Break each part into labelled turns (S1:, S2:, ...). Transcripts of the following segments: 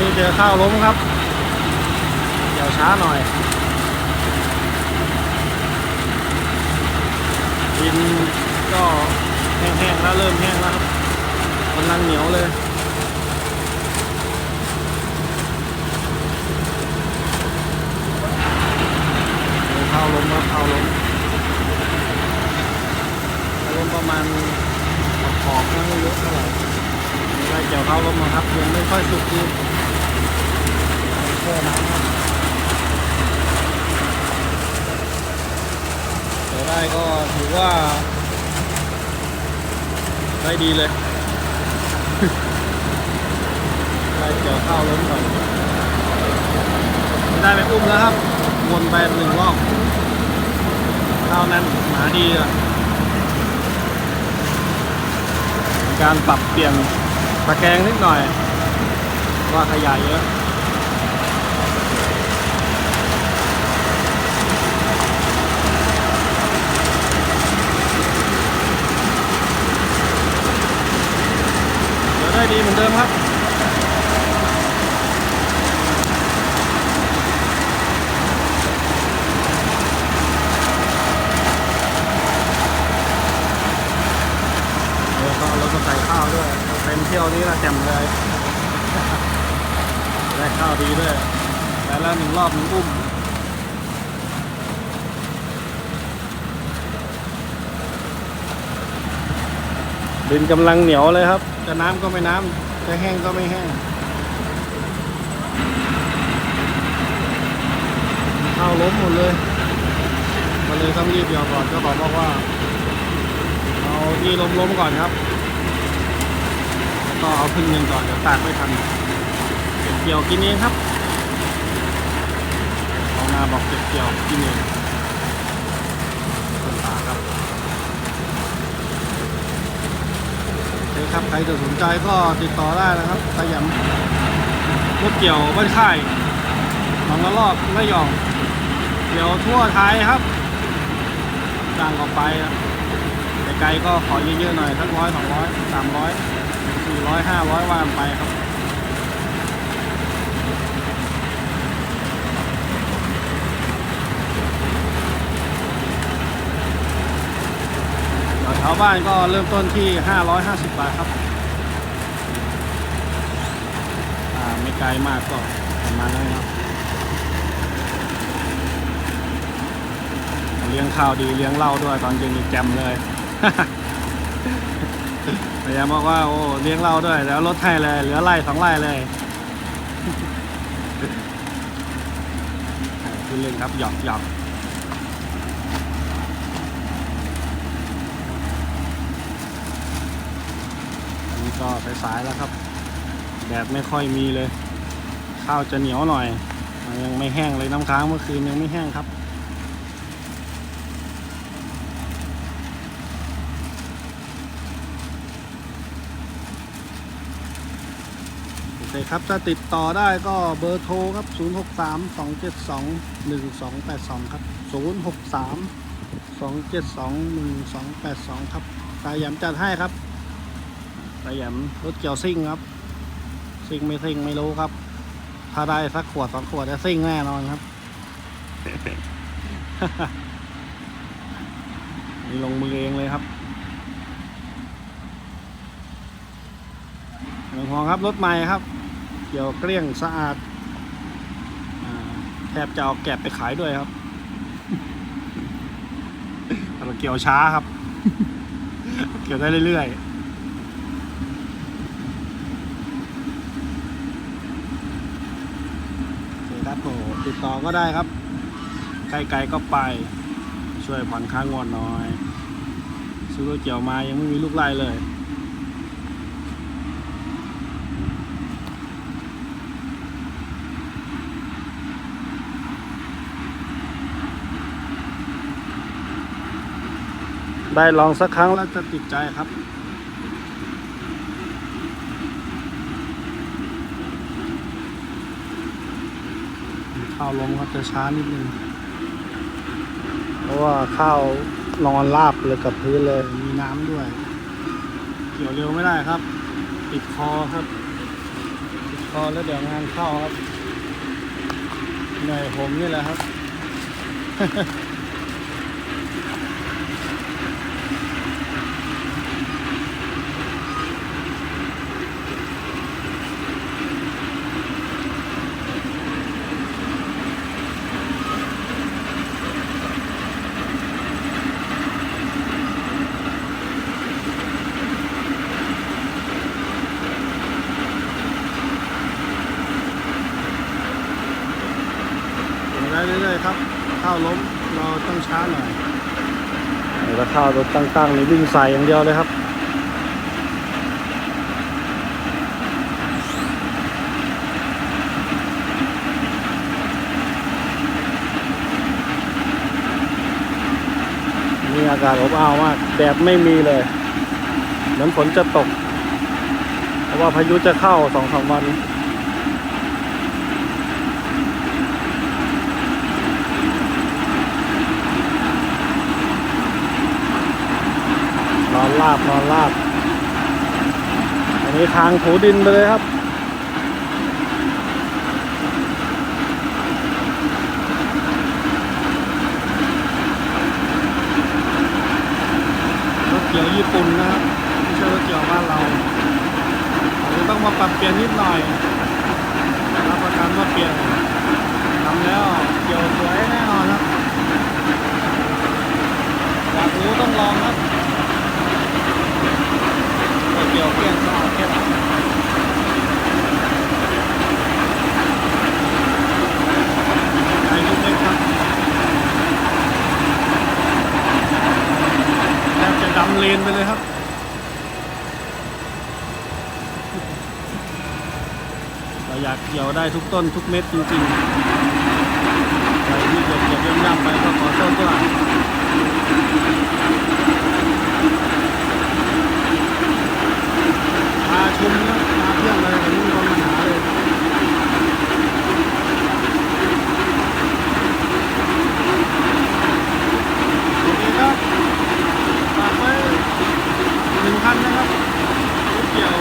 S1: นี้เจอข้าวล้มครับเดี๋ยวช้าหน่อยดินก็แห้งๆแล้วเริ่มแห้งแล้วครับกำลังเหนียวเลย ข้าวล้มครับข้าวล้มข้าวล้มประมาณขอบๆนะไม่เยอะเท่าไหร่ไม่ได้เกี่ยวข้าวล้มนะครับยังไม่ค่อยสุกดีแค่น้ำครับเดี๋ยว ได้ก็ถือว่า ได้ดีเลยได้เกี่ยวข้าวล้มก่อนได้ไปอุ้มแล้วครับวนไปหนึ่งรอบเท่านั้นหมาดีอะการปรับเปลี่ยนตะแกรงนิดหน่อย ว่าขยายเยอะ เดีเหมือนเดิมครับเดี๋ยวก็เอารถมาใส่ข้าวด้วยเต็มเที่ยวนี้ละแจ่มเลยได้ข้าวดีด้วยแต่ละหนึ่งรอบหนึ่งอุ้ม ดินกำลังเหนียวเลยครับจะน้ำก็ไม่น้ำจะแห้งก็ไม่แห้งข้าวล้มหมดเลยมันเลยต้องรีบเดียวก่อนเจ้าของบอกว่า เอาที่ล้มๆก่อนครับแล้วก็เอาพึ่งเงินก่อนเดี๋ยวตากไม่ทันเก็บเกี่ยวกินเองครับเอานาบอกเก็บเกี่ยวกินเองต้นตากครับ ครับ ใครจะสนใจก็ติดต่อได้นะครับสยำรถเกี่ยวบ้านค่ายหนองละลอกระยองเกี่ยวทั่วไทยครับจ้างออกไปอะไกลๆก็ขอเยอะๆหน่อยสักร้อยสองร้อยสามร้อยสี่ร้อยห้าร้อยว่านไปครับ บ้านก็เริ่มต้นที่ 550 บาทครับไม่ไกลมากก็ประมาณนั้นครับเลี้ยงข้าวดีเลี้ยงเหล้าด้วยตอนเย็นแจมเลยพยายามบอกว่าโอ้เลี้ยงเหล้าด้วย แล้วลดให้เลยเหลือไร่สองไร่เลยคือเล่นครับหยอกหยอกอันนี้ ก็สายๆแล้วครับแดดไม่ค่อยมีเลย ข้าวจะเหนียวหน่อย ยังไม่แห้งเลยน้ำค้างเมื่อคืนยังไม่แห้งครับโอเคครับถ้าติดต่อได้ก็เบอร์โทรครับ 063 272 1282 ครับ 063 272 1282 ครับตาหยำจัดให้ครับ ตาหยำรถเกี่ยวซิ่งครับ ซิ่งไม่ซิ่งไม่รู้ครับ ถ้าได้สักขวดสองขวดจะซิ่งแน่นอนครับ นี่ลงมือเองเลยครับหนึ่งหองครับรถใหม่ครับ เกี่ยวเกลี้ยงสะอาดอ่าแทบจะเอาแกะไปขายด้วยครับแต่เราเกี่ยวช้าครับ เกี่ยวได้เรื่อยๆโอเครับโอ้ติดต่อก็ได้ครับ ไกลๆก็ไป ช่วยผ่อนค่างวดหน่อยซื้อรถเกี่ยวมายังไม่มีลูกไล่เลยได้ลองสักครั้งแล้วจะติดใจครับ ข้าวลงก็จะช้านิดนึง เพราะว่าข้าวนอนราบเลยกับพื้นเลย มีน้ำด้วย เกี่ยวเร็วไม่ได้ครับ ติดคอครับ ติดคอแล้วเดี๋ยวงานเข้าครับเหนื่อยผมนี่แหละครับ ได้เรื่อยๆครับ ข้าวล้มเรา ต้องช้าหน่อยเดี๋ยวข้าวรถตั้งๆนี่วิ่งใส่อย่างเดียวเลยครับมีอากาศอบอ้าวมากแดดไม่มีเลย เหมือนฝนจะตก เพราะว่าพายุจะเข้าสองสามวัน อนลาบนอนลาบ อันนี้ทางถูดินไปเลยครับรถเกี่ยวญี่ปุ่นนะครับไม่ใช่รถเกี่ยวบ้านเราอาจจะต้องมาปรับเปลี่ยนนิดหน่อยรับประกันว่าเปลี่ยนทำแล้วเกี่ยวสวยแน่นอนครับอยากรู้ต้องลองครับ เกี่ยวเปลี่ยนสะอาแค่ไหนใช้ลูกเล็กครับแทบจะดำเลนไปเลยครับเราอยากเกี่ยวได้ทุกต้นทุกเม็ดจริงๆใครที่เกี่ยวเกี่ยวย่ำๆไปก็ขอโทษด้วย มาชมนะมาเที่ยวเลยไม่มีคนมาหาเลยโอเคครับฝากไว้หนึ่งพันนะครับรถเกี่ยว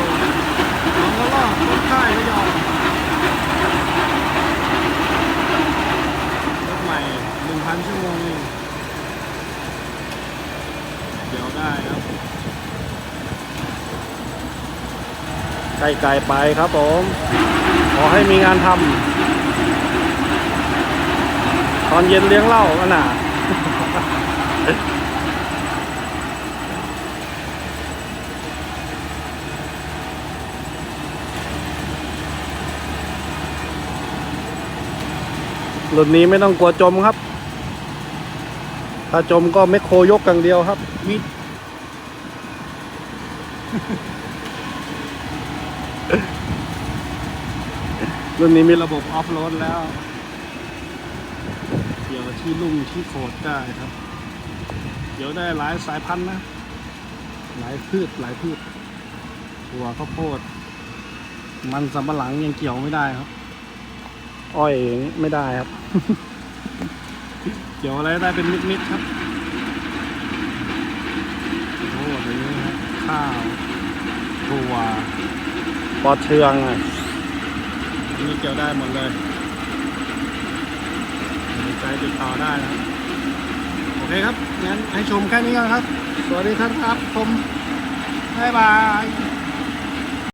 S1: น้องก็ล่อรถค่ายก็ยอมรถใหม่หนึ่งพันชั่วโมงเองเดี๋ยวได้ครับ ใกล้ไกลไปครับผม ขอให้มีงานทำตอนเย็นเลี้ยงเหล้าก็น่ะรุ่นนี้ไม่ต้องกลัวจมครับ ถ้าจมก็ไม่โครยกอย่างเดียวครับมิด รุ่นนี้มีระบบออฟโรดแล้วเกี่ยวที่ลุ่มที่โขดได้ครับเกี่ยวได้หลายสายพันธุ์นะ หลายพืชหลายพืชถั่วข้าวโพด มันสำปะหลังยังเกี่ยวไม่ได้ครับ อ้อยองไม่ได้ครับ เกี่ยวอะไรได้เป็นมิดๆครับโอ้ตรงนี้ครับข้าวถั่ว ปอเทืองอะอันนี้เกี่ยวได้หมดเลยสนใจติดต่อได้นะครับโอเคครับงั้นให้ชมแค่นี้ก่อนครับ สวัสดีท่านครับ ผมบ๊ายบาย